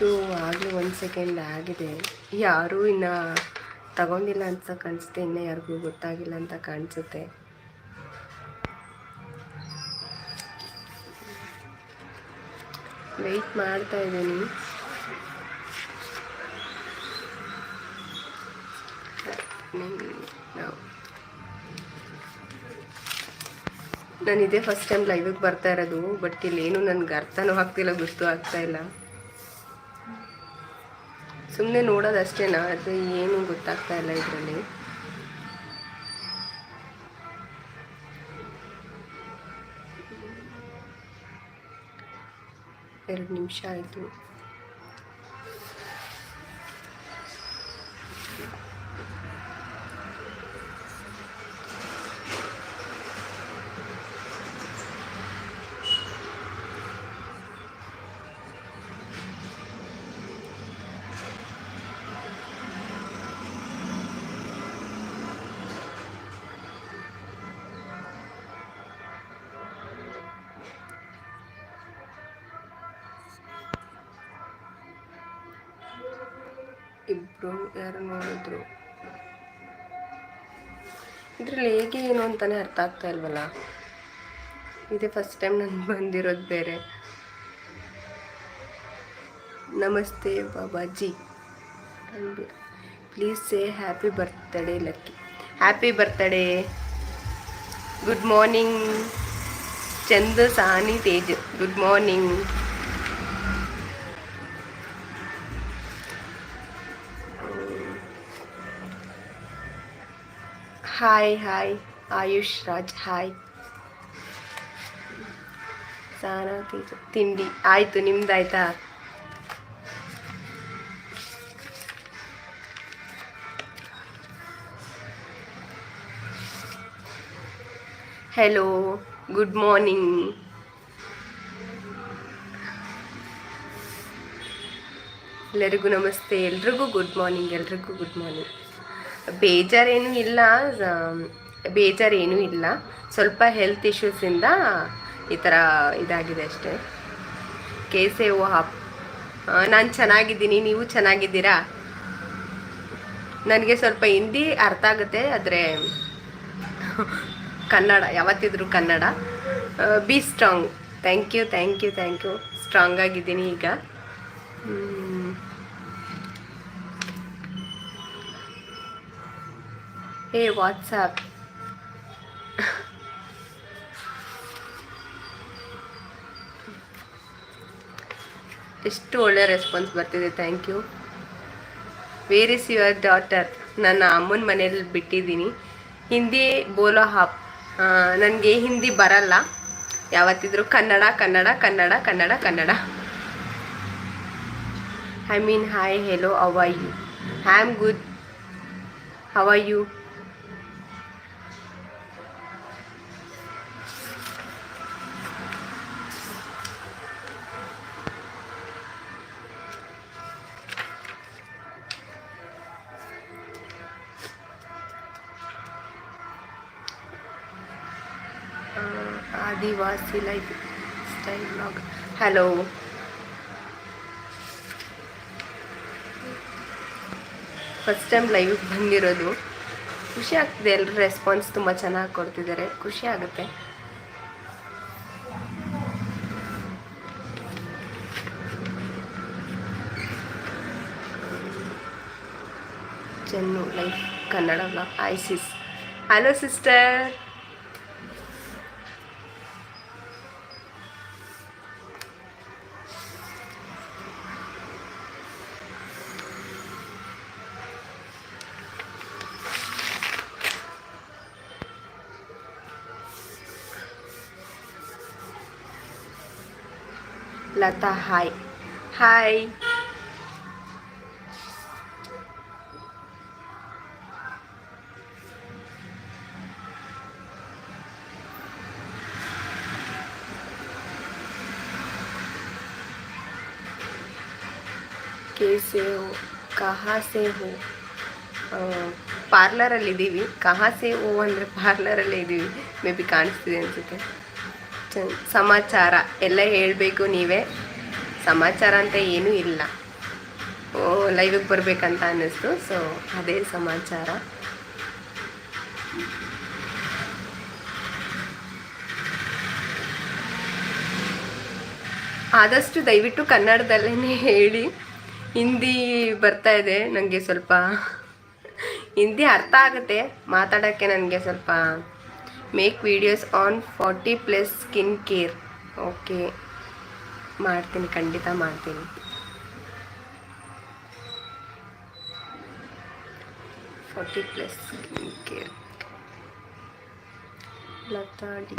ಇಷ್ಟು ಆಗಲಿ ಒಂದು ಸೆಕೆಂಡ್ ಆಗಿದೆ. ಯಾರೂ ಇನ್ನು ತಗೊಂಡಿಲ್ಲ ಅಂತ ಕಾಣಿಸುತ್ತೆ, ಇನ್ನೂ ಯಾರಿಗೂ ಗೊತ್ತಾಗಿಲ್ಲ ಅಂತ ಕಾಣಿಸುತ್ತೆ. ವೆಯ್ಟ್ ಮಾಡ್ತಾ ಇದ್ದೀನಿ. ನಾನು ಇದೇ ಫಸ್ಟ್ ಟೈಮ್ ಲೈವಿಗೆ ಬರ್ತಾ ಇರೋದು ಬಟ್ ಇಲ್ಲೇನು ನನಗೆ ಅರ್ಥನೂ ಆಗ್ತಿಲ್ಲ ಗೊತ್ತು ಆಗ್ತಾ ಇಲ್ಲ. ಸುಮ್ಮನೆ ನೋಡೋದಷ್ಟೇನಾ? ಅದು ಏನು ಗೊತ್ತಾಗ್ತಾ ಇಲ್ಲ ಇದರಲ್ಲಿ. ಎರಡು ನಿಮಿಷ ಆಯಿತು. ಇದರಲ್ಲಿ ಹೇಗೆ ಏನು ಅಂತಾನೆ ಅರ್ಥ ಆಗ್ತಾ ಇಲ್ವಲ್ಲ? ಇದೇ ಫಸ್ಟ್ ಟೈಮ್ ನಾನು ಬಂದಿರೋದು ಬೇರೆ. ನಮಸ್ತೆ Babaji. Please say happy birthday Lucky happy birthday good morning Chanda Sani Tej. Good morning hi hi Ayush, Raj hi ಸ್ನಾನ ತಿಂಡಿ ಆಯಿತು ನಿಮ್ದಾಯ್ತಾ ಹೆಲೋ ಗುಡ್ ಮಾರ್ನಿಂಗ್ ಎಲ್ಲರಿಗೂ ನಮಸ್ತೆ. ಎಲ್ರಿಗೂ ಗುಡ್ ಮಾರ್ನಿಂಗ್ ಎಲ್ರಿಗೂ ಗುಡ್ ಮಾರ್ನಿಂಗ್ ಬೇಜಾರೇನೂ ಇಲ್ಲ ಬೇಜಾರೇನೂ ಇಲ್ಲ. ಸ್ವಲ್ಪ ಹೆಲ್ತ್ ಇಶ್ಯೂಸಿಂದ ಈ ಥರ ಇದಾಗಿದೆ ಅಷ್ಟೇ. ಕೇಸೇವು ಹಾಪ್ ನಾನು ಚೆನ್ನಾಗಿದ್ದೀನಿ, ನೀವು ಚೆನ್ನಾಗಿದ್ದೀರಾ? ನನಗೆ ಸ್ವಲ್ಪ ಹಿಂದಿ ಅರ್ಥ ಆಗುತ್ತೆ, ಆದರೆ Kannada, ಯಾವತ್ತಿದ್ರು Kannada. Be strong thank you thank you thank you strong ಆಗಿದ್ದೀನಿ ಈಗ. ಹೇ ವಾಟ್ಸಾಪ್ ಎಷ್ಟು ಒಳ್ಳೆ ರೆಸ್ಪಾನ್ಸ್ ಬರ್ತಿದೆ thank you where is your daughter ನನ್ನ ಅಮ್ಮನ ಮನೇಲಿ ಬಿಟ್ಟಿದ್ದೀನಿ. ಹಿಂದಿ ಬೋಲೋ ಹಾಪ್ ನನಗೆ ಹಿಂದಿ ಬರಲ್ಲ. ಯಾವತ್ತಿದ್ರು Kannada Kannada Kannada Kannada Kannada. I mean hi hello how are you I am good how are you Adivasi life style blog hello first time ಲೈವಿಗೆ ಬಂದಿರೋದು. ಖುಷಿ ಆಗ್ತಿದೆ ಎಲ್ಲರೂ ರೆಸ್ಪಾನ್ಸ್ ತುಂಬ ಚೆನ್ನಾಗಿ ಕೊಡ್ತಿದ್ದಾರೆ. ಖುಷಿ ಆಗುತ್ತೆ. Chennu life Kannada blog hi sis hello sister Latha hi hi ಕೇಸೆ ಹೋ ಕಹಾ ಸೆ ಹೋ ಪಾರ್ಲರಲ್ಲಿದ್ದೀವಿ ಕಹಾ ಸೆ ಹೋ ಅಂದರೆ ಪಾರ್ಲರಲ್ಲೇ ಇದ್ದೀವಿ ಮೇ ಬಿ ಕಾಣಿಸ್ತಿದೆ ಅನಿಸುತ್ತೆ ಸಮಾಚಾರ ಎಲ್ಲ ಹೇಳಬೇಕು ನೀವೇ. ಸಮಾಚಾರ ಅಂತ ಏನೂ ಇಲ್ಲ. ಓ ಲೈವಿಗೆ ಬರಬೇಕಂತ ಅನ್ನಿಸ್ತು. ಸೊ ಅದೇ ಸಮಾಚಾರ. ಆದಷ್ಟು ದಯವಿಟ್ಟು ಕನ್ನಡದಲ್ಲೇ ಹೇಳಿ. ಹಿಂದಿ ಬರ್ತಾ ಇದೆ. ನನಗೆ ಸ್ವಲ್ಪ ಹಿಂದಿ ಅರ್ಥ ಆಗುತ್ತೆ. ಮಾತಾಡೋಕ್ಕೆ ನನಗೆ ಸ್ವಲ್ಪ make videos on forty plus skin care okay ಮಾಡ್ತೀನಿ, ಖಂಡಿತ ಮಾಡ್ತೀನಿ. Forty plus skin care Latha D.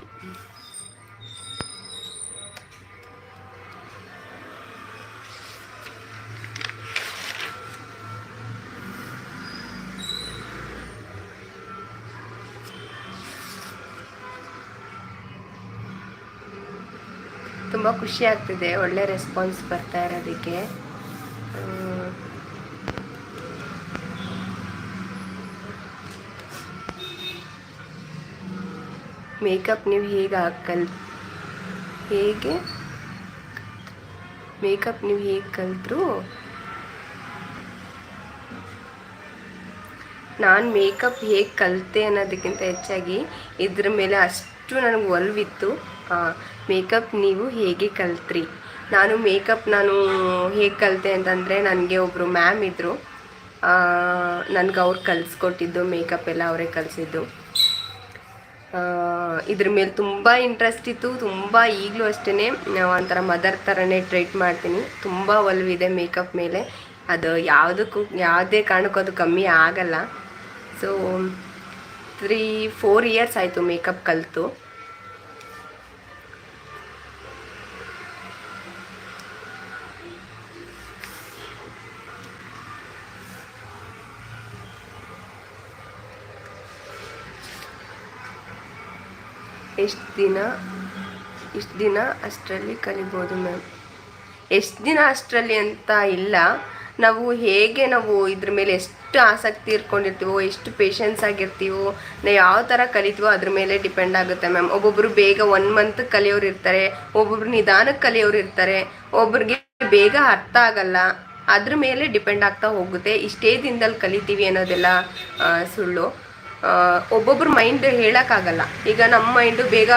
ತುಂಬ ಖುಷಿ ಆಗ್ತಿದೆ, ಒಳ್ಳೆ ರೆಸ್ಪಾನ್ಸ್ ಬರ್ತಾ ಇರೋದಕ್ಕೆ. ಮೇಕಪ್ ನೀವು ಹೇಗೆ ಹಾಕಲ್, ಹೇಗೆ? ಮೇಕಪ್ ನೀವು ಹೇಗೆ ಕಲ್ತರು? ನಾನು ಮೇಕಪ್ ಹೇಗೆ ಕಲಿತೆ ಅನ್ನೋದಕ್ಕಿಂತ ಹೆಚ್ಚಾಗಿ ಇದ್ರ ಮೇಲೆ ಅಷ್ಟು ನನಗೆ ಒಲವಿತ್ತು. ಮೇಕಪ್ ನೀವು ಹೇಗೆ ಕಲ್ತ್ರಿ? ನಾನು ಮೇಕಪ್ ನಾನು ಹೇಗೆ ಕಲಿತೆ ಅಂತಂದರೆ ನನಗೆ ಒಬ್ಬರು ಮ್ಯಾಮ್ ಇದ್ದರು ನನಗೆ ಅವ್ರು ಕಲಿಸ್ಕೊಟ್ಟಿದ್ದು, ಮೇಕಪ್ ಎಲ್ಲ ಅವರೇ ಕಲಿಸಿದ್ದು. ಇದ್ರ ಮೇಲೆ ತುಂಬ ಇಂಟ್ರೆಸ್ಟ್ ಇತ್ತು, ತುಂಬ ಈಗಲೂ ಅಷ್ಟೇ ಒಂಥರ ಮದರ್ ಥರನೇ ಟ್ರೀಟ್ ಮಾಡ್ತೀನಿ. ತುಂಬ ಒಲವಿದೆ ಮೇಕಪ್ ಮೇಲೆ. ಅದು ಯಾವುದಕ್ಕೂ, ಯಾವುದೇ ಕಾರಣಕ್ಕೂ ಅದು ಕಮ್ಮಿ ಆಗಲ್ಲ. ಸೊ ತ್ರೀ ಫೋರ್ ಇಯರ್ಸ್ ಆಯಿತು ಮೇಕಪ್ ಕಲಿತು. ಎಷ್ಟು ದಿನ, ಇಷ್ಟು ದಿನ ಅಷ್ಟರಲ್ಲಿ ಕಲಿಬೋದು ಮ್ಯಾಮ್ ಎಷ್ಟು ದಿನ ಅಷ್ಟರಲ್ಲಿ ಅಂತ ಇಲ್ಲ. ನಾವು ಹೇಗೆ ನಾವು ಇದ್ರ ಮೇಲೆ ಎಷ್ಟು ಆಸಕ್ತಿ ಇರ್ಕೊಂಡಿರ್ತೀವೋ, ಎಷ್ಟು ಪೇಷನ್ಸ್ ಆಗಿರ್ತೀವೋ ನಾವು ಯಾವ ಥರ ಕಲಿತೀವೋ ಅದ್ರ ಮೇಲೆ ಡಿಪೆಂಡ್ ಆಗುತ್ತೆ ಮ್ಯಾಮ್ ಒಬ್ಬೊಬ್ಬರು ಬೇಗ ಒನ್ ಮಂತ್ ಕಲಿಯೋರು ಇರ್ತಾರೆ, ಒಬ್ಬೊಬ್ರು ನಿಧಾನಕ್ಕೆ ಕಲಿಯೋರು ಇರ್ತಾರೆ, ಒಬ್ರಿಗೆ ಬೇಗ ಅರ್ಥ ಆಗಲ್ಲ, ಅದ್ರ ಮೇಲೆ ಡಿಪೆಂಡ್ ಆಗ್ತಾ ಹೋಗುತ್ತೆ. ಇಷ್ಟೇ ದಿನದಲ್ಲಿ ಕಲಿತೀವಿ ಅನ್ನೋದೆಲ್ಲ ಸುಳ್ಳು. ಒಬ್ಬೊಬ್ರ ಮೈಂಡ್ ಹೇಳೋಕ್ಕಾಗಲ್ಲ. ಈಗ ನಮ್ಮ ಮೈಂಡು ಬೇಗ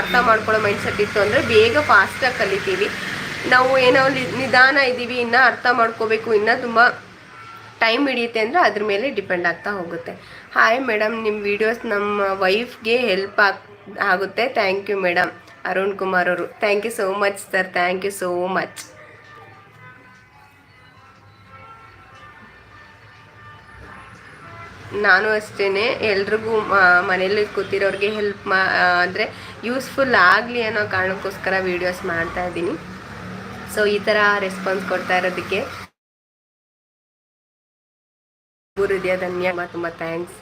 ಅರ್ಥ ಮಾಡ್ಕೊಳ್ಳೋ ಮೈಂಡ್ ಸೆಟ್ ಇತ್ತು ಅಂದರೆ ಬೇಗ ಫಾಸ್ಟಾಗಿ ಕಲಿತೀವಿ. ನಾವು ಏನೋ ನಿಧಾನ ಇದ್ದೀವಿ, ಇನ್ನೂ ಅರ್ಥ ಮಾಡ್ಕೋಬೇಕು, ಇನ್ನೂ ತುಂಬ ಟೈಮ್ ಹಿಡಿಯುತ್ತೆ ಅಂದರೆ ಅದ್ರ ಮೇಲೆ ಡಿಪೆಂಡ್ ಆಗ್ತಾ ಹೋಗುತ್ತೆ. ಹಾಯ್ ಮೇಡಮ್ ನಿಮ್ಮ ವೀಡಿಯೋಸ್ ನಮ್ಮ ವೈಫ್ಗೆ ಹೆಲ್ಪ್ ಆಗ್, ಆಗುತ್ತೆ. Thank you madam Arun Kumar ಅವರು. Thank you so much sir thank you so much ನಾನು ಅಷ್ಟೇ ಎಲ್ರಿಗೂ ಮನೇಲಿ ಕೂತಿರೋರಿಗೆ ಹೆಲ್ಪ್ ಮಾ ಅಂದರೆ ಯೂಸ್ಫುಲ್ ಆಗಲಿ ಅನ್ನೋ ಕಾರಣಕ್ಕೋಸ್ಕರ ವೀಡಿಯೋಸ್ ಮಾಡ್ತಾ ಇದ್ದೀನಿ. ಸೊ ಈ ಥರ ರೆಸ್ಪಾನ್ಸ್ ಕೊಡ್ತಾ ಇರೋದಕ್ಕೆ ಹೃದಯ ಧನ್ಯವಾದ ತುಂಬ ಥ್ಯಾಂಕ್ಸ್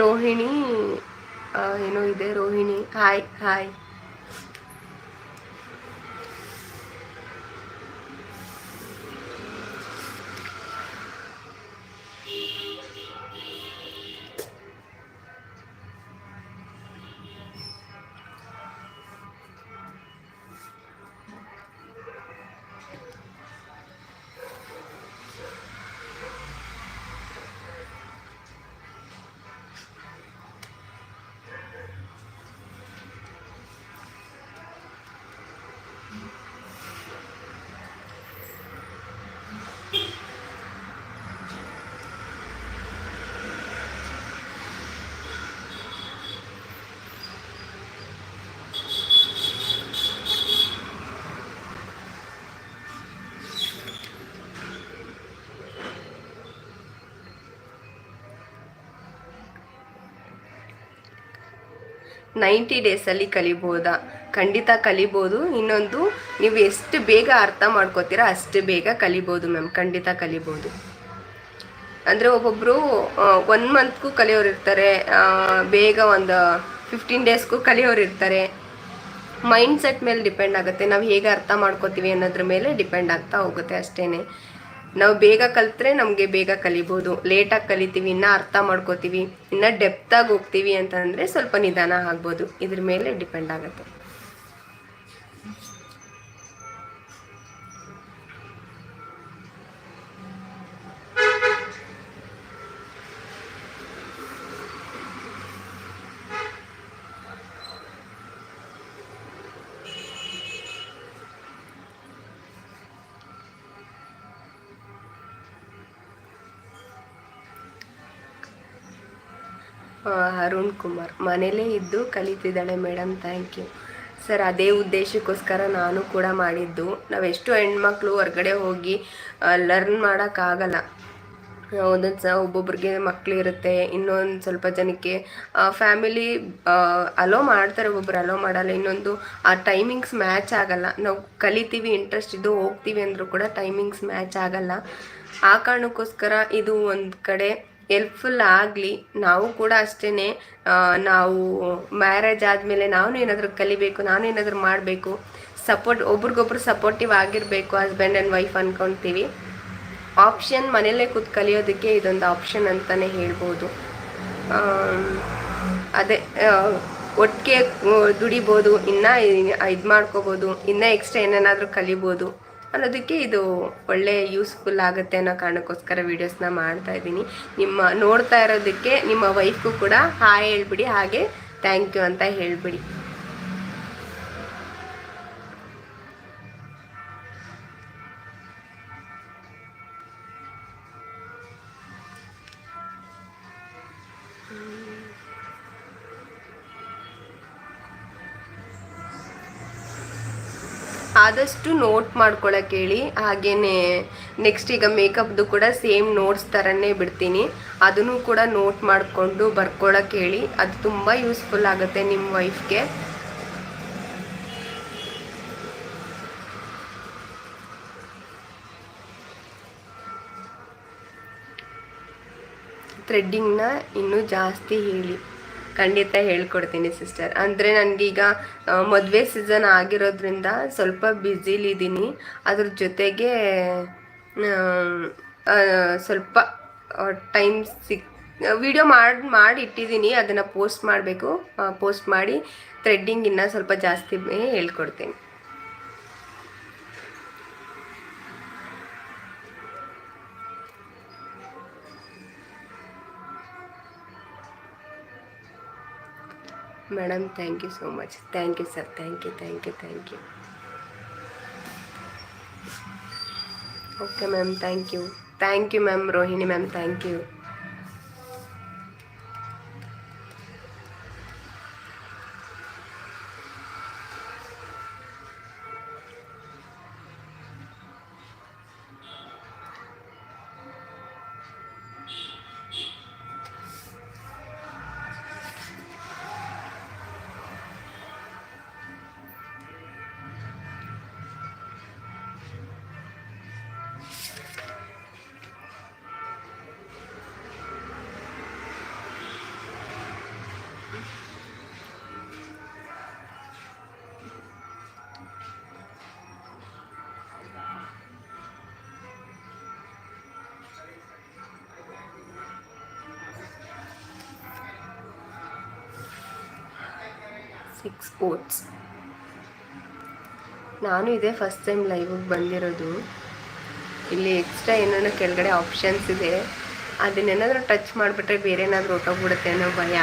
ರೋಹಿಣಿ ಏನೋ ಇದೆ ರೋಹಿಣಿ ಹಾಯ್ ಹಾಯ್ ನೈಂಟಿ ಡೇಸಲ್ಲಿ ಕಲಿಬೋದಾ. ಖಂಡಿತ ಕಲಿಬೋದು. ಇನ್ನೊಂದು, ನೀವು ಎಷ್ಟು ಬೇಗ ಅರ್ಥ ಮಾಡ್ಕೋತೀರಾ ಅಷ್ಟು ಬೇಗ ಕಲಿಬೋದು ಮ್ಯಾಮ್. ಖಂಡಿತ ಕಲಿಬೋದು. ಅಂದರೆ ಒಬ್ಬೊಬ್ಬರು ಒನ್ ಮಂತ್ಗೂ ಕಲಿಯೋರು ಇರ್ತಾರೆ. ಬೇಗ ಒಂದು ಫಿಫ್ಟೀನ್ ಡೇಸ್ಗೂ ಕಲಿಯೋರು ಇರ್ತಾರೆ. ಮೈಂಡ್ ಸೆಟ್ ಮೇಲೆ ಡಿಪೆಂಡ್ ಆಗುತ್ತೆ. ನಾವು ಹೇಗೆ ಅರ್ಥ ಮಾಡ್ಕೋತೀವಿ ಅನ್ನೋದ್ರ ಮೇಲೆ ಡಿಪೆಂಡ್ ಆಗ್ತಾ ಹೋಗುತ್ತೆ ಅಷ್ಟೇ ನಾವು ಬೇಗ ಕಲಿತ್ರೆ ನಮಗೆ ಬೇಗ ಕಲಿಬೋದು. ಲೇಟಾಗಿ ಕಲಿತೀವಿ, ಇನ್ನೂ ಅರ್ಥ ಮಾಡ್ಕೋತೀವಿ, ಇನ್ನೂ ಡೆಪ್ತಾಗಿ ಹೋಗ್ತೀವಿ ಅಂತಂದರೆ ಸ್ವಲ್ಪ ನಿಧಾನ ಆಗ್ಬೋದು. ಇದ್ರ ಮೇಲೆ ಡಿಪೆಂಡ್ ಆಗುತ್ತೆ. ಅರುಣ್ ಕುಮಾರ್. ಮನೇಲೇ ಇದ್ದು ಕಲಿತಿದ್ದಾಳೆ ಮೇಡಮ್ ಥ್ಯಾಂಕ್ ಯು ಸರ್, ಅದೇ ಉದ್ದೇಶಕ್ಕೋಸ್ಕರ ನಾನು ಕೂಡ ಮಾಡಿದ್ದು. ನಾವೆಷ್ಟು ಹೆಣ್ಮಕ್ಳು ಹೊರಗಡೆ ಹೋಗಿ ಲರ್ನ್ ಮಾಡೋಕ್ಕಾಗಲ್ಲ ಒಂದೊಂದು ಸಹ ಒಬ್ಬೊಬ್ರಿಗೆ ಮಕ್ಕಳು ಇರುತ್ತೆ, ಇನ್ನೊಂದು ಸ್ವಲ್ಪ ಜನಕ್ಕೆ ಫ್ಯಾಮಿಲಿ ಅಲೋ ಮಾಡ್ತಾರೆ ಒಬ್ಬೊಬ್ರು ಅಲೋ ಮಾಡಲ್ಲ, ಇನ್ನೊಂದು, ಆ ಟೈಮಿಂಗ್ಸ್ ಮ್ಯಾಚ್ ಆಗಲ್ಲ. ನಾವು ಕಲಿತೀವಿ ಇಂಟ್ರೆಸ್ಟ್ ಇದ್ದು ಹೋಗ್ತೀವಿ ಅಂದರೂ ಕೂಡ ಟೈಮಿಂಗ್ಸ್ ಮ್ಯಾಚ್ ಆಗಲ್ಲ. ಆ ಕಾರಣಕ್ಕೋಸ್ಕರ ಇದು ಒಂದು ಕಡೆ ಎಲ್ಪ್ಫುಲ್ ಆಗಲಿ, ನಾವು ಕೂಡ ಅಷ್ಟೇ ನಾವು ಮ್ಯಾರೇಜ್ ಆದಮೇಲೆ ನಾನು ಏನಾದರೂ ಕಲಿಬೇಕು, ನಾನು ಏನಾದರೂ ಮಾಡಬೇಕು ಸಪೋರ್ಟ್ ಒಬ್ರಿಗೊಬ್ರು ಸಪೋರ್ಟಿವ್ ಆಗಿರಬೇಕು ಹಸ್ಬೆಂಡ್ ಆ್ಯಂಡ್ ವೈಫ್ ಅಂದ್ಕೊತೀವಿ ಆಪ್ಷನ್ ಮನೆಯಲ್ಲೇ ಕೂತ್ ಕಲಿಯೋದಕ್ಕೆ ಇದೊಂದು ಆಪ್ಷನ್ ಅಂತಲೇ ಹೇಳ್ಬೋದು. ಅದೇ ಒಟ್ಟಿಗೆ ದುಡಿಬೋದು, ಇನ್ನೂ ಇದು ಮಾಡ್ಕೋಬೋದು, ಇನ್ನೂ ಎಕ್ಸ್ಟ್ರಾ ಏನೇನಾದರೂ ಕಲಿಬೋದು. ಅನ್ನೋದಕ್ಕೆ ಇದು ಒಳ್ಳೆ ಯೂಸ್ಫುಲ್ ಆಗುತ್ತೆ ಅನ್ನೋ ಕಾರಣಕ್ಕೋಸ್ಕರ ವೀಡಿಯೋಸ್ನ ಮಾಡ್ತಾ ಇದ್ದೀನಿ. ನಿಮ್ಮ ನೋಡ್ತಾ ಇರೋದಕ್ಕೆ ನಿಮ್ಮ ವೈಫ್ಗೂ ಕೂಡ ಹಾಯ್ ಹೇಳ್ಬಿಡಿ, ಹಾಗೆ ಥ್ಯಾಂಕ್ ಯು ಅಂತ ಹೇಳ್ಬಿಡಿ. ಆದಷ್ಟು ನೋಟ್ ಮಾಡ್ಕೊಳಕ್ಕೆ ಹೇಳಿ. ಹಾಗೇನೆ ನೆಕ್ಸ್ಟ್ ಈಗ ಮೇಕಪ್ದು ಕೂಡ ಸೇಮ್ ನೋಟ್ಸ್ ಥರನೇ ಬಿಡ್ತೀನಿ. ಅದನ್ನು ಕೂಡ ನೋಟ್ ಮಾಡಿಕೊಂಡು ಬರ್ಕೊಳಕ್ಕೆ ಹೇಳಿ. ಅದು ತುಂಬ ಯೂಸ್ಫುಲ್ ಆಗುತ್ತೆ ನಿಮ್ಮ ವೈಫ್ಗೆ ಥ್ರೆಡ್ಡಿಂಗ್ನ ಇನ್ನೂ ಜಾಸ್ತಿ ಹೇಳಿ. ಖಂಡಿತ ಹೇಳ್ಕೊಡ್ತೀನಿ ಸಿಸ್ಟರ್ ಅಂದರೆ ನನಗೀಗ ಮದುವೆ ಸೀಸನ್ ಆಗಿರೋದ್ರಿಂದ ಸ್ವಲ್ಪ ಬ್ಯುಸಿಲಿದ್ದೀನಿ ಅದ್ರ ಜೊತೆಗೆ ಸ್ವಲ್ಪ ಟೈಮ್ ಸಿಕ್ ವಿಡಿಯೋ ಮಾಡಿ ಮಾಡಿ ಇಟ್ಟಿದ್ದೀನಿ ಅದನ್ನು ಪೋಸ್ಟ್ ಮಾಡಬೇಕು. ಪೋಸ್ಟ್ ಮಾಡಿ ಥ್ರೆಡ್ಡಿಂಗ್ ಇನ್ನೂ ಸ್ವಲ್ಪ ಜಾಸ್ತಿ ಹೇಳ್ಕೊಡ್ತೀನಿ. Madam thank you so much thank you sir thank you thank you thank you okay ma'am thank you thank you ma'am Rohini ma'am thank you six oats ನಾನು ಇದೇ ಫಸ್ಟ್ ಟೈಮ್ ಲೈವಿಗೆ ಬಂದಿರೋದು. ಇಲ್ಲಿ ಎಕ್ಸ್ಟ್ರಾ ಏನೇನೋ ಕೆಳಗಡೆ ಆಪ್ಷನ್ಸ್ ಇದೆ. ಅದನ್ನೇನಾದರೂ touch ಮಾಡಿಬಿಟ್ರೆ ಬೇರೆ ಏನಾದರೂ ಹೊಟ್ಟೋಗ್ಬಿಡುತ್ತೆ ಅನ್ನೋ ಭಯ.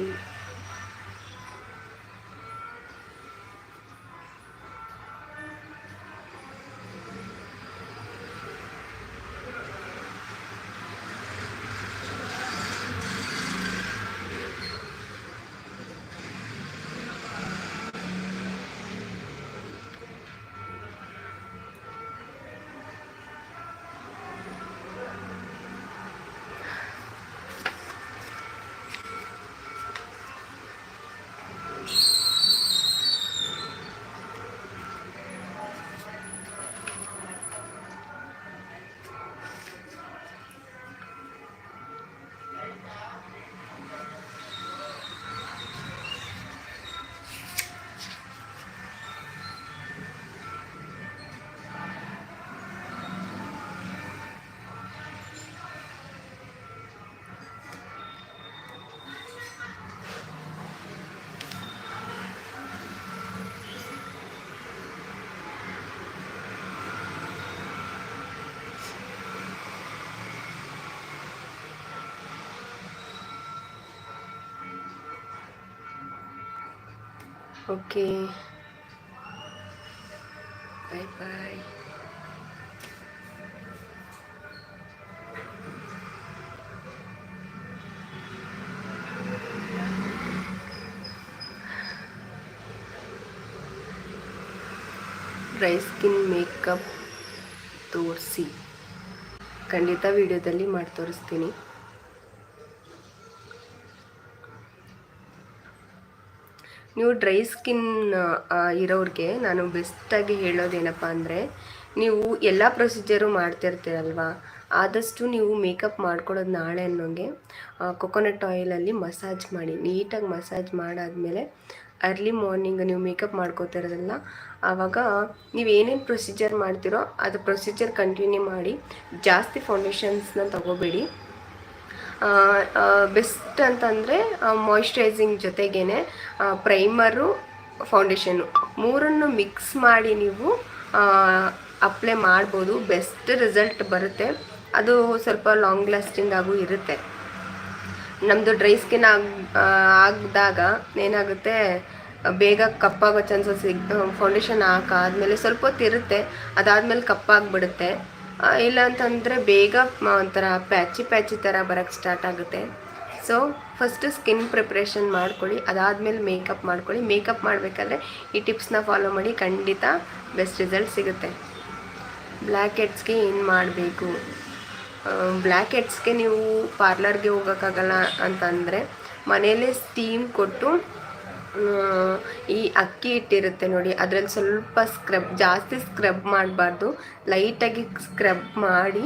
you. Okay bye bye dry skin makeup ತೋರಿಸಿ. ಖಂಡಿತ ವಿಡಿಯೋದಲ್ಲಿ ಮಾಡಿ ತೋರಿಸ್ತೀನಿ ನೀವು ಡ್ರೈ ಸ್ಕಿನ್ ಇರೋರಿಗೆ ನಾನು ಬೆಸ್ಟಾಗಿ ಹೇಳೋದೇನಪ್ಪ ಅಂದರೆ, ನೀವು ಎಲ್ಲ ಪ್ರೊಸೀಜರು ಮಾಡ್ತಿರ್ತೀರಲ್ವಾ, ಆದಷ್ಟು ನೀವು ಮೇಕಪ್ ಮಾಡ್ಕೊಳ್ಳೋದು ನಾಳೆ ಅನ್ನೋಂಗೆ ಕೊಕೊನಟ್ ಆಯಿಲಲ್ಲಿ ಮಸಾಜ್ ಮಾಡಿ, ನೀಟಾಗಿ ಮಸಾಜ್ ಮಾಡಾದಮೇಲೆ ಅರ್ಲಿ ಮಾರ್ನಿಂಗ್ ನೀವು ಮೇಕಪ್ ಮಾಡ್ಕೋತಿರೋದಲ್ಲ ಆವಾಗ ನೀವು ಏನೇನು ಪ್ರೊಸೀಜರ್ ಮಾಡ್ತೀರೋ ಅದು ಪ್ರೊಸೀಜರ್ ಕಂಟಿನ್ಯೂ ಮಾಡಿ, ಜಾಸ್ತಿ ಫೌಂಡೇಶನ್ಸ್ನ ತಗೋಬೇಡಿ. ಬೆಸ್ಟ್ ಅಂತಂದರೆ ಮಾಯಿಶ್ಚರೈಸಿಂಗ್ ಜೊತೆಗೇ ಪ್ರೈಮರು ಫೌಂಡೇಶನ್ನು ಮೂರನ್ನು ಮಿಕ್ಸ್ ಮಾಡಿ ನೀವು ಅಪ್ಲೈ ಮಾಡ್ಬೋದು. ಬೆಸ್ಟ್ ರಿಸಲ್ಟ್ ಬರುತ್ತೆ. ಅದು ಸ್ವಲ್ಪ ಲಾಂಗ್ ಲಾಸ್ಟಿಂಗ್ ಆಗೂ ಇರುತ್ತೆ. ನಮ್ಮದು ಡ್ರೈ ಸ್ಕಿನ್ ಆಗ ಆಗಿದಾಗ ಏನಾಗುತ್ತೆ, ಬೇಗ ಕಪ್ಪಾಗೋ ಚಾನ್ಸಸ್ ಫೌಂಡೇಶನ್ ಹಾಕಾದ್ಮೇಲೆ ಸ್ವಲ್ಪ ಹೊತ್ತು ಇರುತ್ತೆ. ಅದಾದಮೇಲೆ ಕಪ್ಪಾಗಿಬಿಡುತ್ತೆ. ಇಲ್ಲ ಅಂತಂದರೆ ಬೇಗ ಒಂಥರ ಪ್ಯಾಚಿ ಪ್ಯಾಚಿ ಥರ ಬರೋಕ್ಕೆ ಸ್ಟಾರ್ಟ್ ಆಗುತ್ತೆ. ಸೊ ಫಸ್ಟು ಸ್ಕಿನ್ ಪ್ರಿಪ್ರೇಷನ್ ಮಾಡ್ಕೊಳ್ಳಿ, ಅದಾದಮೇಲೆ ಮೇಕಪ್ ಮಾಡ್ಕೊಳ್ಳಿ. ಮೇಕಪ್ ಮಾಡಬೇಕಾದ್ರೆ ಈ ಟಿಪ್ಸ್ನ ಫಾಲೋ ಮಾಡಿ ಖಂಡಿತ ಬೆಸ್ಟ್ ರಿಸಲ್ಟ್ ಸಿಗುತ್ತೆ. ಬ್ಲ್ಯಾಕ್ ಹೆಡ್ಸ್ಗೆ ಏನು ಮಾಡಬೇಕು? ಬ್ಲ್ಯಾಕ್ ಹೆಡ್ಸ್ಗೆ ನೀವು ಪಾರ್ಲರ್ಗೆ ಹೋಗೋಕ್ಕಾಗಲ್ಲ ಅಂತಂದರೆ ಮನೆಯಲ್ಲೇ ಸ್ಟೀಮ್ ಕೊಟ್ಟು ಈ ಅಕ್ಕಿ ಇಟ್ಟಿರುತ್ತೆ ನೋಡಿ. ಅದರಲ್ಲಿ ಸ್ವಲ್ಪ ಸ್ಕ್ರಬ್ ಜಾಸ್ತಿ ಸ್ಕ್ರಬ್ ಮಾಡಬಾರ್ದು. ಲೈಟಾಗಿ ಸ್ಕ್ರಬ್ ಮಾಡಿ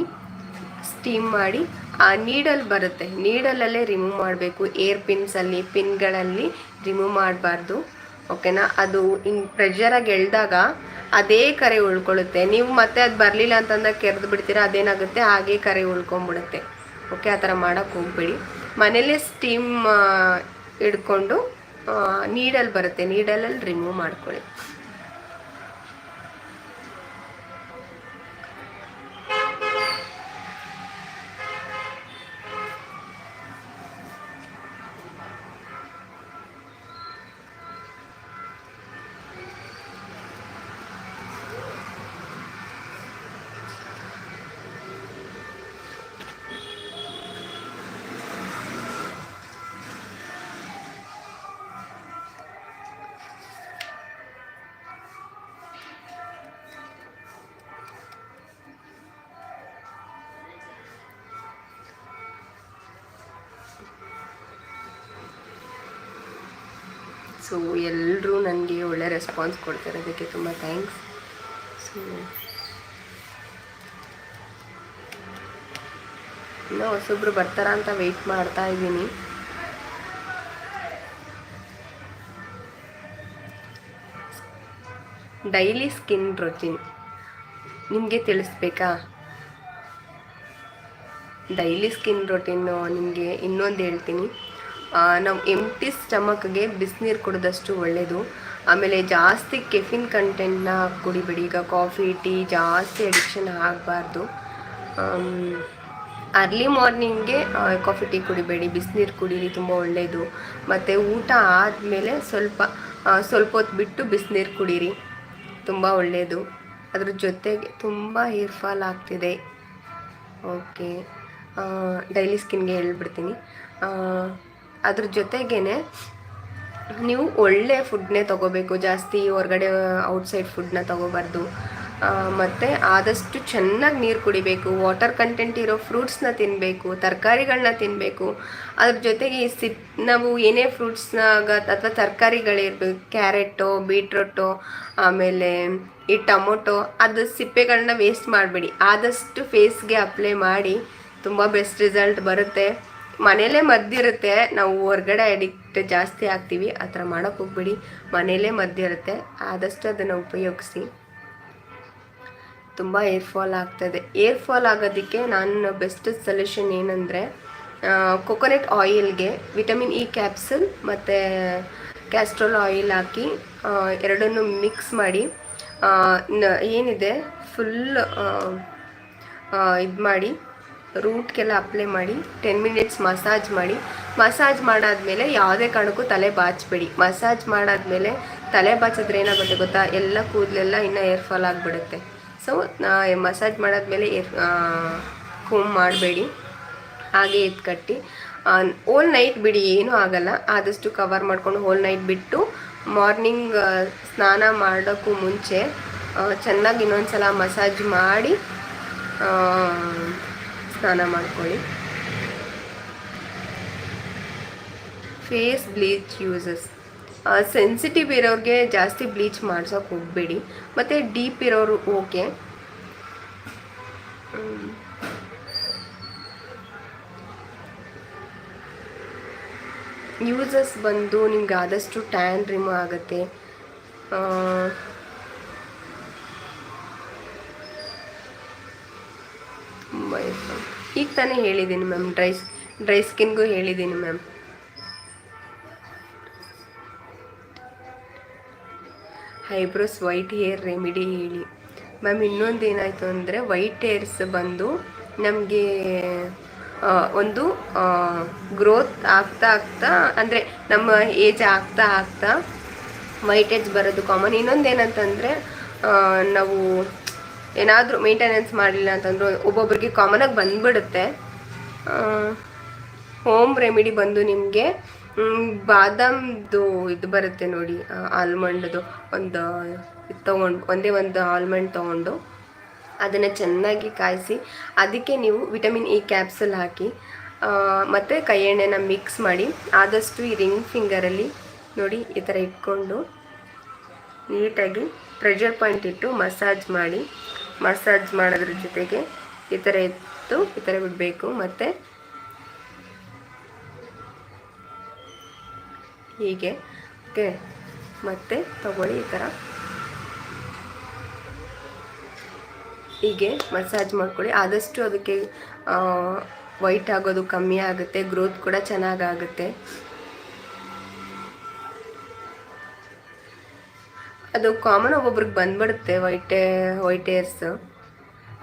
ಸ್ಟೀಮ್ ಮಾಡಿ, ಆ ನೀಡಲ್ ಬರುತ್ತೆ. ನೀಡಲಲ್ಲೇ ರಿಮೂವ್ ಮಾಡಬೇಕು. ಏರ್ ಪಿನ್ಸಲ್ಲಿ ಪಿನ್ಗಳಲ್ಲಿ ರಿಮೂವ್ ಮಾಡಬಾರ್ದು. ಓಕೆನಾ ಅದು ಹಿಂಗೆ ಪ್ರೆಷರಾಗಿ ಎಳ್ದಾಗ ಅದೇ ಕರೆ ಉಳ್ಕೊಳ್ಳುತ್ತೆ. ನೀವು ಮತ್ತೆ ಅದು ಬರಲಿಲ್ಲ ಅಂತಂದಾಗ ಕೆರೆದು ಬಿಡ್ತೀರಾ, ಅದೇನಾಗುತ್ತೆ? ಹಾಗೇ ಕರೆ ಉಳ್ಕೊಂಬಿಡುತ್ತೆ. ಓಕೆ ಆ ಥರ ಮಾಡೋಕ್ಕೆ ಹೋಗ್ಬೇಡಿ. ಮನೇಲೇ ಸ್ಟೀಮ್ ಹಿಡ್ಕೊಂಡು ನೀಡಲ್ಲಿ ಬರುತ್ತೆ. ನೀಡಲಲ್ಲಿ ರಿಮೂವ್ ಮಾಡ್ಕೊಳ್ಳಿ. ನನಗೆ ಒಳ್ಳೆ ರೆಸ್ಪಾನ್ಸ್ ಕೊಡ್ತಾರೆ. ಅದಕ್ಕೆ ತುಂಬ ಥ್ಯಾಂಕ್ಸ್ ಸೊ ಇನ್ನೂ ಹೊಸೊಬ್ರು ಬರ್ತಾರ ಅಂತ ವೆಯ್ಟ್ ಮಾಡ್ತಾ ಇದ್ದೀನಿ. ಡೈಲಿ ಸ್ಕಿನ್ ರೊಟೀನ್ ನಿಮಗೆ ತಿಳಿಸ್ಬೇಕಾ? ಡೈಲಿ ಸ್ಕಿನ್ ರೊಟೀನು ನಿಮಗೆ ಇನ್ನೊಂದು ಹೇಳ್ತೀನಿ. ನಾವು ಎಂಟಿ ಸ್ಟಮಕ್ಗೆ ಬಿಸಿನೀರು ಕುಡಿದಷ್ಟು ಒಳ್ಳೆಯದು ಆಮೇಲೆ ಜಾಸ್ತಿ ಕೆಫಿನ್ ಕಂಟೆಂಟ್ನ ಕುಡಿಬೇಡಿ. ಈಗ ಕಾಫಿ, ಟೀ ಜಾಸ್ತಿ ಅಡಿಕ್ಷನ್ ಆಗಬಾರ್ದು. ಅರ್ಲಿ ಮಾರ್ನಿಂಗ್ಗೆ ಕಾಫಿ, ಟೀ ಕುಡಿಬೇಡಿ. ಬಿಸಿನೀರು ಕುಡೀರಿ ತುಂಬ ಒಳ್ಳೆಯದು ಮತ್ತು ಊಟ ಆದಮೇಲೆ ಸ್ವಲ್ಪ ಸ್ವಲ್ಪ ಹೊತ್ತು ಬಿಟ್ಟು ಬಿಸಿನೀರು ಕುಡೀರಿ. ತುಂಬ ಒಳ್ಳೆಯದು ಅದ್ರ ಜೊತೆಗೆ ತುಂಬ ಹೇರ್ ಫಾಲ್ ಆಗ್ತಿದೆ. ಓಕೆ. ಡೈಲಿ ಸ್ಕಿನ್ಗೆ ಹೇಳ್ಬಿಡ್ತೀನಿ. ಅದ್ರ ಜೊತೆಗೇ ನೀವು ಒಳ್ಳೆ ಫುಡ್ನೇ ತೊಗೋಬೇಕು, ಜಾಸ್ತಿ ಹೊರಗಡೆ ಔಟ್ಸೈಡ್ ಫುಡ್ನ ತೊಗೋಬಾರ್ದು. ಮತ್ತು ಆದಷ್ಟು ಚೆನ್ನಾಗಿ ನೀರು ಕುಡಿಬೇಕು ವಾಟರ್ ಕಂಟೆಂಟ್ ಇರೋ ಫ್ರೂಟ್ಸ್ನ ತಿನ್ನಬೇಕು ತರಕಾರಿಗಳನ್ನ ತಿನ್ನಬೇಕು ಅದ್ರ ಜೊತೆಗೆ ಈ ಸಿಪ್, ನಾವು ಏನೇ ಫ್ರೂಟ್ಸ್ನಾಗ ಅಥವಾ ತರಕಾರಿಗಳಿರ್ಬೇಕು ಕ್ಯಾರೆಟು, ಬೀಟ್ರೋಟು, ಆಮೇಲೆ ಈ ಟೊಮೊಟೊ, ಅದು ಸಿಪ್ಪೆಗಳನ್ನ ವೇಸ್ಟ್ ಮಾಡಬೇಡಿ. ಆದಷ್ಟು ಫೇಸ್ಗೆ ಅಪ್ಲೈ ಮಾಡಿ, ತುಂಬ ಬೆಸ್ಟ್ ರಿಸಲ್ಟ್ ಬರುತ್ತೆ. ಮನೇಲೇ ಮದ್ದಿರುತ್ತೆ. ನಾವು ಹೊರ್ಗಡೆ ಅಡಿಕ್ಟ್ ಜಾಸ್ತಿ ಆಗ್ತೀವಿ. ಆ ಥರ ಮಾಡೋಕ್ಕೆ ಹೋಗ್ಬೇಡಿ. ಮನೇಲೇ ಮದ್ದಿರುತ್ತೆ. ಆದಷ್ಟು ಅದನ್ನು ಉಪಯೋಗಿಸಿ. ತುಂಬ ಏರ್ ಫಾಲ್ ಆಗ್ತದೆ. ಏರ್ ಫಾಲ್ ಆಗೋದಕ್ಕೆ ನಾನು ಬೆಸ್ಟ್ ಸೊಲ್ಯೂಷನ್ ಏನಂದರೆ ಕೊಕೊನೆಟ್ ಆಯಿಲ್ಗೆ ವಿಟಮಿನ್ ಇ ಕ್ಯಾಪ್ಸುಲ್ ಮತ್ತು ಕ್ಯಾಸ್ಟ್ರೋಲ್ ಆಯಿಲ್ ಹಾಕಿ ಎರಡನ್ನು ಮಿಕ್ಸ್ ಮಾಡಿ ಏನಿದೆ? ಫುಲ್ ಇದು ಮಾಡಿ ರೂಟ್ಗೆಲ್ಲ ಅಪ್ಲೈ ಮಾಡಿ ಟೆನ್ ಮಿನಿಟ್ಸ್ ಮಸಾಜ್ ಮಾಡಿ. ಮಸಾಜ್ ಮಾಡಾದ್ಮೇಲೆ ಯಾವುದೇ ಕಾರಣಕ್ಕೂ ತಲೆ ಬಾಚಬೇಡಿ. ಮಸಾಜ್ ಮಾಡಾದ್ಮೇಲೆ ತಲೆ ಬಾಚಿದ್ರೆ ಏನಾಗುತ್ತೆ ಗೊತ್ತಾ? ಎಲ್ಲ ಕೂದಲೆಲ್ಲ ಇನ್ನು ಏರ್ ಫಾಲ್ ಆಗಿಬಿಡುತ್ತೆ. ಸೊ ಮಸಾಜ್ ಮಾಡಾದ್ಮೇಲೆ ಏರ್ ಕೂಮ್ ಮಾಡಬೇಡಿ. ಹಾಗೆ ಎದ್ದು ಕಟ್ಟಿ. ಓಲ್ ನೈಟ್ ಬಿಡಿ, ಏನೂ ಆಗಲ್ಲ. ಆದಷ್ಟು ಕವರ್ ಮಾಡ್ಕೊಂಡು ಹೋಲ್ ನೈಟ್ ಬಿಟ್ಟು ಮಾರ್ನಿಂಗ್ ಸ್ನಾನ ಮಾಡೋಕ್ಕೂ ಮುಂಚೆ ಚೆನ್ನಾಗಿ ಇನ್ನೊಂದು ಸಲ ಮಸಾಜ್ ಮಾಡಿ ಸ್ನಾನ ಮಾಡ್ಕೊಳ್ಳಿ. Face bleach uses. ಸೆನ್ಸಿಟಿವ್ ಇರೋರಿಗೆ ಜಾಸ್ತಿ ಬ್ಲೀಚ್ ಮಾಡ್ಸೋಕೆ ಹೋಗಬೇಡಿ. ಮತ್ತು ಡೀಪ್ ಇರೋರು ಓಕೆ. ಯೂಸಸ್ ಬಂದು ನಿಮ್ಗೆ ಆದಷ್ಟು ಟ್ಯಾನ್ ರಿಮೂವ್ ಆಗುತ್ತೆ. ಈಗ ತಾನೇ ಹೇಳಿದ್ದೀನಿ ಮ್ಯಾಮ್ ಡ್ರೈ ಡ್ರೈ ಸ್ಕಿನ್ಗೂ ಹೇಳಿದ್ದೀನಿ ma'am eyebrows white hair remedy ಹೇಳಿ. ಮ್ಯಾಮ್ ಇನ್ನೊಂದು ಏನಾಯಿತು ಅಂದರೆ ವೈಟ್ ಹೇರ್ಸ್ ಬಂದು ನಮಗೆ ಒಂದು ಗ್ರೋತ್ ಆಗ್ತಾ ಆಗ್ತಾ, ಅಂದರೆ ನಮ್ಮ ಏಜ್ ಆಗ್ತಾ ಆಗ್ತಾ ವೈಟ್ ಏಜ್ ಬರೋದು ಕಾಮನ್ ಇನ್ನೊಂದು ಏನಂತಂದರೆ ನಾವು ಏನಾದರೂ ಮೇಂಟೆನೆನ್ಸ್ ಮಾಡಲಿಲ್ಲ ಅಂತಂದ್ರೆ ಒಬ್ಬೊಬ್ರಿಗೆ ಕಾಮನಾಗಿ ಬಂದ್ಬಿಡುತ್ತೆ. ಹೋಮ್ ರೆಮಿಡಿ ಬಂದು ನಿಮಗೆ ಬಾದಾಮ್ದು ಇದು ಬರುತ್ತೆ ನೋಡಿ ಆಲ್ಮಂಡ್ದು ಒಂದು ತೊಗೊಂಡು, ಒಂದೇ ಒಂದು ಆಲ್ಮಂಡ್ ತೊಗೊಂಡು ಅದನ್ನು ಚೆನ್ನಾಗಿ ಕಾಯಿಸಿ, ಅದಕ್ಕೆ ನೀವು ವಿಟಮಿನ್ ಇ ಕ್ಯಾಪ್ಸುಲ್ ಹಾಕಿ ಮತ್ತು ಕೈ ಎಣ್ಣೆನ ಮಿಕ್ಸ್ ಮಾಡಿ, ಆದಷ್ಟು ಈ ರಿಂಗ್ ಫಿಂಗರಲ್ಲಿ ನೋಡಿ ಈ ಥರ ಇಟ್ಕೊಂಡು ನೀಟಾಗಿ ಪ್ರೆಷರ್ ಪಾಯಿಂಟ್ ಇಟ್ಟು ಮಸಾಜ್ ಮಾಡಿ ಮಸಾಜ್ ಮಾಡೋದ್ರ ಜೊತೆಗೆ ಈ ಥರ ಎತ್ತು, ಈ ಥರ ಬಿಡಬೇಕು. ಮತ್ತು ಹೀಗೆ, ಓಕೆ? ಮತ್ತೆ ತಗೊಳ್ಳಿ ಈ ಥರ. ಹೀಗೆ ಮಸಾಜ್ ಮಾಡ್ಕೊಳ್ಳಿ. ಆದಷ್ಟು ಅದಕ್ಕೆ ವೈಟ್ ಆಗೋದು ಕಮ್ಮಿ ಆಗುತ್ತೆ ಗ್ರೋತ್ ಕೂಡ ಚೆನ್ನಾಗಾಗುತ್ತೆ. ಅದು ಕಾಮನ್ ಒಬ್ಬೊಬ್ರಿಗೆ ಬಂದ್ಬಿಡುತ್ತೆ ವೈಟ್ ವೈಟ್ ಏರ್ಸ್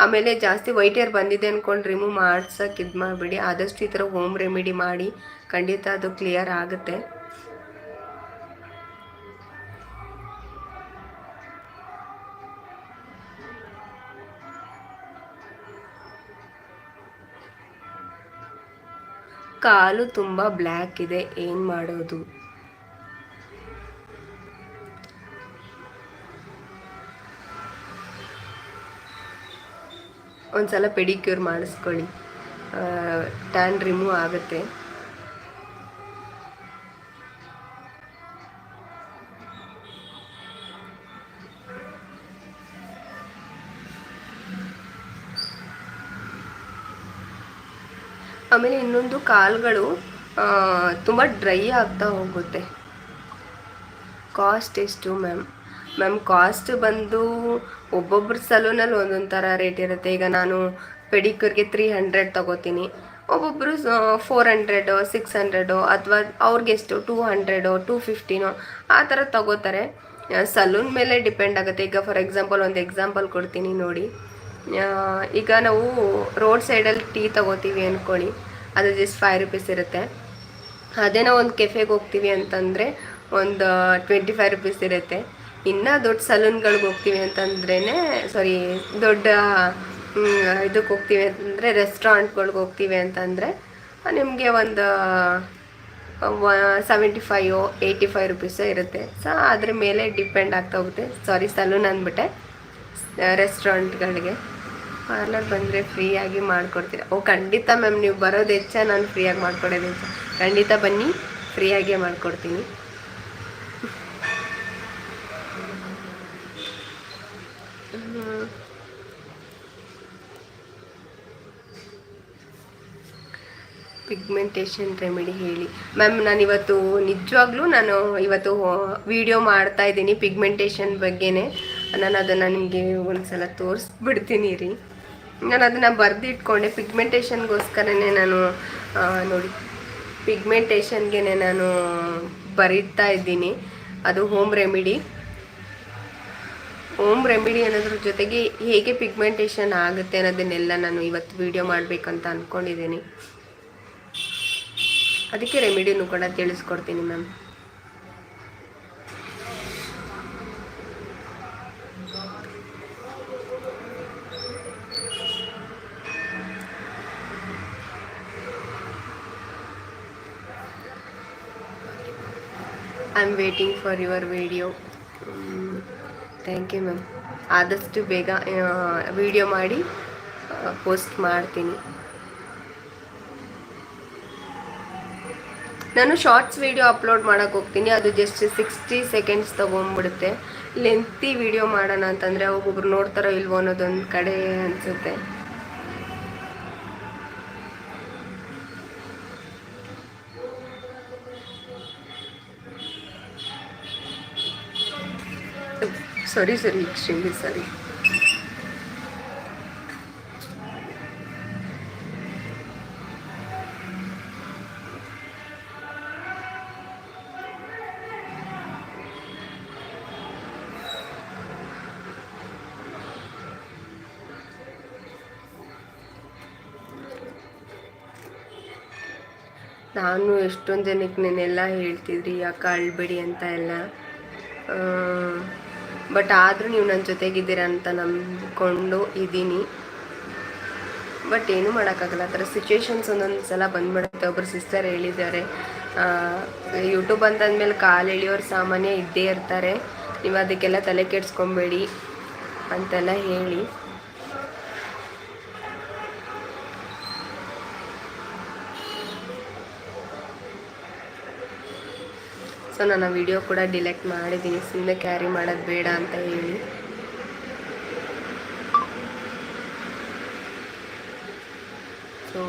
ಆಮೇಲೆ ಜಾಸ್ತಿ ವೈಟ್ ಏರ್ ಬಂದಿದೆ ಅಂದ್ಕೊಂಡು ರಿಮೂವ್ ಮಾಡ್ಸೋಕೆ ಇದು ಮಾಡಿಬಿಡಿ. ಆದಷ್ಟು ಈ ಥರ ಹೋಮ್ ರೆಮಿಡಿ ಮಾಡಿ ಖಂಡಿತ ಅದು ಕ್ಲಿಯರ್ ಆಗುತ್ತೆ. ಕಾಲು ತುಂಬ ಬ್ಲ್ಯಾಕ್ ಇದೆ. ಏನು ಮಾಡೋದು? ಒಂದ್ಸಲ ಪೆಡಿಕ್ಯೂರ್ ಮಾಡಿಸ್ಕೊಳ್ಳಿ. ಟ್ಯಾನ್ ರಿಮೂವ್ ಆಗುತ್ತೆ. ಆಮೇಲೆ ಇನ್ನೊಂದು ಕಾಲುಗಳು ತುಂಬ ಡ್ರೈ ಆಗ್ತಾ ಹೋಗುತ್ತೆ. ಕಾಸ್ಟ್ ಎಷ್ಟು ಮ್ಯಾಮ್ ಮ್ಯಾಮ್ ಕಾಸ್ಟ್ ಬಂದು ಒಬ್ಬೊಬ್ಬರ ಸಲೂನಲ್ಲಿ ಒಂದೊಂದು ಥರ ರೇಟ್ ಇರುತ್ತೆ. ಈಗ ನಾನು ಪೆಡಿಕ್ಯೂರ್ಗೆ ತ್ರೀ ಹಂಡ್ರೆಡ್ ತೊಗೋತೀನಿ. ಒಬ್ಬೊಬ್ಬರು ಫೋರ್ ಹಂಡ್ರೆಡು ಸಿಕ್ಸ್ ಹಂಡ್ರೆಡು ಅಥವಾ ಅವ್ರಿಗೆಷ್ಟು ಟೂ ಹಂಡ್ರೆಡು ಟೂ ಫಿಫ್ಟಿನೋ ಆ ಥರ ತಗೋತಾರೆ. ಸಲೂನ್ ಮೇಲೆ ಡಿಪೆಂಡ್ ಆಗುತ್ತೆ. ಈಗ ಫಾರ್ ಎಕ್ಸಾಂಪಲ್ ಒಂದು ಎಕ್ಸಾಂಪಲ್ ಕೊಡ್ತೀನಿ ನೋಡಿ. ಈಗ ನಾವು ರೋಡ್ ಸೈಡಲ್ಲಿ ಟೀ ತಗೋತೀವಿ ಅಂದ್ಕೊಳ್ಳಿ ಅದು ಜಸ್ಟ್ ಫೈವ್ ರುಪೀಸ್ ಇರುತ್ತೆ. ಅದೇ ನಾವು ಒಂದು ಕೆಫೆಗೆ ಹೋಗ್ತೀವಿ ಅಂತಂದರೆ ಒಂದು ಟ್ವೆಂಟಿ ಫೈವ್ ರುಪೀಸ್ ಇರುತ್ತೆ. ಇನ್ನು ದೊಡ್ಡ ಸಲೂನ್ಗಳಿಗೆ ಹೋಗ್ತೀವಿ ಅಂತಂದ್ರೇ ಸಾರಿ ದೊಡ್ಡ ಇದಕ್ಕೆ ಹೋಗ್ತೀವಿ ಅಂತಂದರೆ ರೆಸ್ಟೋರೆಂಟ್ಗಳ್ಗೆ ಹೋಗ್ತೀವಿ ಅಂತಂದರೆ, ನಿಮಗೆ ಒಂದು ಸೆವೆಂಟಿ ಫೈವ್ ಏಯ್ಟಿ ಫೈವ್ ರುಪೀಸೋ ಇರುತ್ತೆ. ಸೊ ಅದ್ರ ಮೇಲೆ ಡಿಪೆಂಡ್ ಆಗ್ತಾ ಹೋಗುತ್ತೆ. ಸಾರಿ ಸಲೂನ್ ಅಂದ್ಬಿಟ್ಟೆ ರೆಸ್ಟೋರೆಂಟ್ಗಳಿಗೆ ಪಾರ್ಲರ್ ಬಂದರೆ ಫ್ರೀಯಾಗಿ ಮಾಡಿಕೊಡ್ತೀರಾ. ಓ, ಖಂಡಿತ ಮ್ಯಾಮ್ ನೀವು ಬರೋದು ಹೆಚ್ಚ ನಾನು ಫ್ರೀಯಾಗಿ ಮಾಡ್ಕೊಡೋದು ಖಂಡಿತ ಬನ್ನಿ ಫ್ರೀಯಾಗೇ ಮಾಡಿಕೊಡ್ತೀನಿ. ಪಿಗ್ಮೆಂಟೇಷನ್ ರೆಮಿಡಿ ಹೇಳಿ. ಮ್ಯಾಮ್ ನಾನು ಇವತ್ತು ನಿಜವಾಗ್ಲೂ ನಾನು ಇವತ್ತು ವಿಡಿಯೋ ಮಾಡ್ತಾ ಇದ್ದೀನಿ ಪಿಗ್ಮೆಂಟೇಷನ್ ಬಗ್ಗೆನೇ. ನಾನು ಅದನ್ನು ನಿಮಗೆ ಒಂದು ಸಲ ತೋರಿಸ್ಬಿಡ್ತೀನಿ ರೀ ನಾನು ಅದನ್ನು ಬರೆದಿಟ್ಕೊಂಡೆ ಪಿಗ್ಮೆಂಟೇಷನ್ಗೋಸ್ಕರನೇ ನಾನು ನೋಡಿ ಪಿಗ್ಮೆಂಟೇಷನ್ಗೆ ನಾನು ಬರೀತಾ ಇದ್ದೀನಿ. ಅದು ಹೋಮ್ ರೆಮಿಡಿ ಹೋಮ್ ರೆಮಿಡಿ ಅನ್ನೋದ್ರ ಜೊತೆಗೆ ಹೇಗೆ ಪಿಗ್ಮೆಂಟೇಷನ್ ಆಗುತ್ತೆ ಅನ್ನೋದನ್ನೆಲ್ಲ ನಾನು ಇವತ್ತು ವಿಡಿಯೋ ಮಾಡಬೇಕಂತ ಅಂದ್ಕೊಂಡಿದ್ದೀನಿ ಅದಕ್ಕೆ ರೆಮಿಡಿನೂ ಕೂಡ ತಿಳಿಸ್ಕೊಡ್ತೀನಿ ma'am. I am waiting for your video thank you ma'am ಆದಷ್ಟು ಬೇಗ ವಿಡಿಯೋ ಮಾಡಿ ಪೋಸ್ಟ್ ಮಾಡ್ತೀನಿ. ನಾನು ಶಾರ್ಟ್ಸ್ ವಿಡಿಯೋ ಅಪ್ಲೋಡ್ ಮಾಡೋಕೆ ಹೋಗ್ತೀನಿ. ಅದು ಜಸ್ಟ್ ಸಿಕ್ಸ್ಟಿ ಸೆಕೆಂಡ್ಸ್ ತೊಗೊಂಡ್ಬಿಡುತ್ತೆ. ಲೆಂತಿ ವಿಡಿಯೋ ಮಾಡೋಣ ಅಂತಂದರೆ ಒಬ್ಬೊಬ್ರು ನೋಡ್ತಾರೋ ಇಲ್ವೋ ಅನ್ನೋದೊಂದು ಕಡೆ ಅನಿಸುತ್ತೆ. ಸಾರಿ ಸರಿ ಎಕ್ಸ್ಟ್ರೀಮ್ಲಿ ಸಾರಿ ನಾನು ಎಷ್ಟೊಂದು ಜನಕ್ಕೆ ನೆನೆಲ್ಲ ಹೇಳ್ತಿದ್ರಿ, ಯಾಕೆ ಅಳ್ಬೇಡಿ ಅಂತ ಎಲ್ಲ. ಬಟ್ ಆದರೂ ನೀವು ನನ್ನ ಜೊತೆಗಿದ್ದೀರ ಅಂತ ನಂಬಿಕೊಂಡು ಇದ್ದೀನಿ. ಬಟ್ ಏನೂ ಮಾಡೋಕ್ಕಾಗಲ್ಲ, ಆ ಥರ ಸಿಚುವೇಶನ್ಸ್ ಒಂದೊಂದು ಸಲ ಬಂದ್ಬಿಡುತ್ತೆ. ಒಬ್ಬರು ಸಿಸ್ಟರ್ ಹೇಳಿದ್ದಾರೆ ಯೂಟ್ಯೂಬ್ ಅಂತಂದಮೇಲೆ ಕಾಲು ಎಳೆಯೋರು ಸಾಮಾನ್ಯ ಇದ್ದೇ ಇರ್ತಾರೆ. ನೀವು ಅದಕ್ಕೆಲ್ಲ ತಲೆ ಕೆಡ್ಸ್ಕೊಬೇಡಿ ಅಂತೆಲ್ಲ ಹೇಳಿ. ಸೊ ನಾನು ವಿಡಿಯೋ ಕೂಡ ಡಿಲೆಕ್ಟ್ ಮಾಡಿದ್ದೀನಿ ಸುಮ್ಮನೆ ಕ್ಯಾರಿ ಮಾಡೋದು ಬೇಡ ಅಂತ ಹೇಳಿ. ಸೊ